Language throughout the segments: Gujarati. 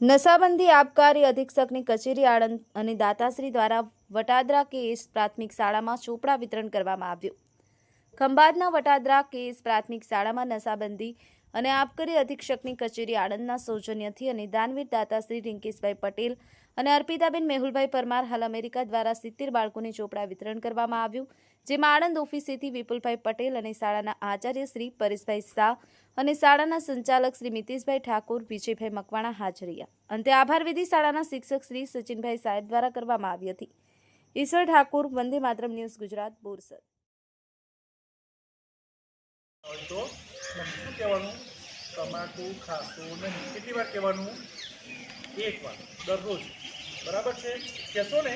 નશાબંધી આબકારી અધિક્ષકની કચેરી આણંદ અને દાતાશ્રી દ્વારા વટાદરા કેસ પ્રાથમિક શાળામાં ચોપડા વિતરણ કરવામાં આવ્યું. ખંભાતના વટાદરા કેસ પ્રાથમિક શાળામાં નશાબંધી અને આબકારી અધિક્ષકની કચેરી આણંદના સૌજન્યથી અને દાનવીર દાતાશ્રી રિંકેશભાઈ પટેલ અને અર્પિતાબેન મેહુલભાઈ પરમાર હાલ અમેરિકા દ્વારા સિત્તેર બાળકોને ચોપડા વિતરણ કરવામાં આવ્યું, જેમાં આણંદ ઓફિસેથી વિપુલભાઈ પટેલ અને શાળાના આચાર્ય શ્રી પરેશભાઈ શાહ અને શાળાના સંચાલક શ્રી મિતેશભાઈ ઠાકોર, વિજયભાઈ મકવાણા હાજર રહ્યા. અંતે આભાર વિધિ શાળાના શિક્ષક શ્રી સચિનભાઈ સાહેબ દ્વારા કરવામાં આવી હતી. ઈશ્વર ઠાકોર, વંદે માતરમ ન્યૂઝ ગુજરાત, બોરસદ. શું કહેવાનું? તમાકુ ખાતું નહીં. કેટલી વાર કહેવાનું? એક વાર. દરરોજ. બરાબર છે? કહેશો ને.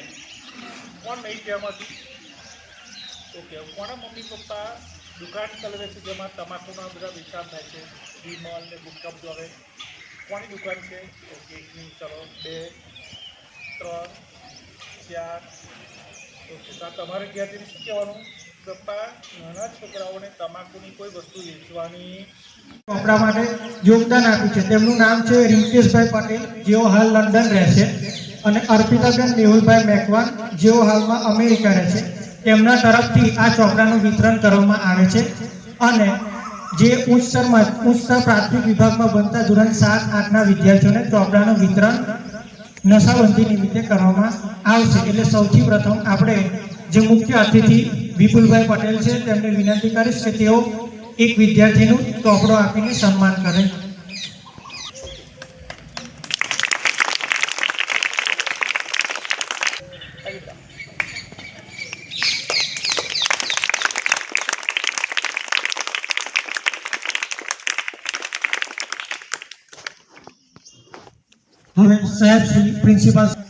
કોણ નહીં કહેવામાંથી? ઓકે કોના મમ્મી પપ્પા દુકાન ચલાવે છે જેમાં તમાકુના બધા વેચાણ થાય છે? વિમલ ને ગુટકપ આવે. કોની દુકાન છે? ઓકે એકની ચલો, બે, ત્રણ, ચાર. ઓકે તમારે ઘેરથી શું કહેવાનું? પપ્પા નાના છોકરાઓને તમાકુની કોઈ વસ્તુ વેચવાની ચોપડા માટે યોગદાન આપ્યું છે. તેમનું નામ છે રિંકેશભાઈ પટેલ, જેઓ હાલ લંડન રહે છે અને અર્પિતાબેન મેહુલભાઈ મેકવાન, જેઓ હાલમાં અમેરિકા રહે છે તેમના તરફથી આ ચોપડાનું વિતરણ કરવામાં આવે છે. અને જે ઉચ્ચ સ્તરમાં ઉચ્ચ સ્તર પ્રાથમિક વિભાગમાં બનતા ધોરણ સાત, આઠના વિદ્યાર્થીઓને ચોપડાનું વિતરણ નશાબંધી નિમિત્તે કરવામાં આવશે. એટલે સૌથી પ્રથમ આપણે જે મુખ્ય અતિથિ વિપુલભાઈ પટેલ છે. તેમને વિનંતી કરીશ કે તેઓ એક વિદ્યાર્થીનું ચોપડો આપીને સન્માન કરે. હવે સાહેબ, પ્રિન્સિપાલ